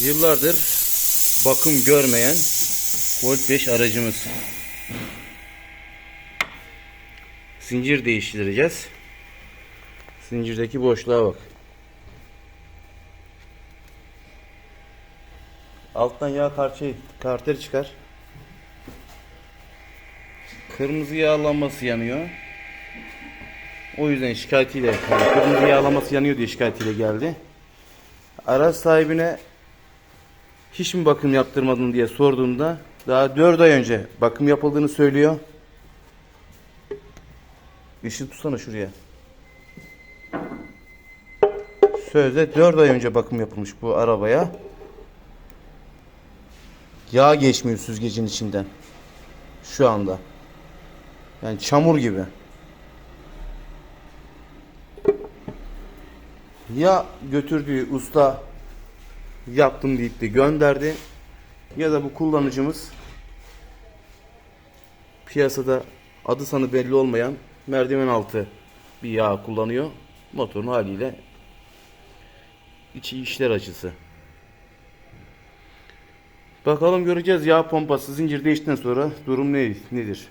Yıllardır bakım görmeyen Volt 5 aracımız. Zincir değiştireceğiz. Zincirdeki boşluğa bak. Alttan yağ karçayı, karteri çıkar. Kırmızı yağlanması yanıyor. O yüzden şikayetiyle, yani kırmızı yağlaması yanıyor diye şikayetiyle geldi. Araç sahibine hiç mi bakım yaptırmadın diye sorduğumda daha 4 ay önce bakım yapıldığını söylüyor. Işığı tutsana şuraya. Sözde 4 ay önce bakım yapılmış bu arabaya. Yağ geçmiyor süzgecin içinden. Şu anda. Yani çamur gibi. Ya götürdüğü usta yaptım deyip de gönderdi ya da bu kullanıcımız piyasada adı sanı belli olmayan merdiven altı bir yağ kullanıyor. Motorun haliyle içi işler acısı. Bakalım göreceğiz yağ pompası zincir değiştikten sonra durum ne, nedir?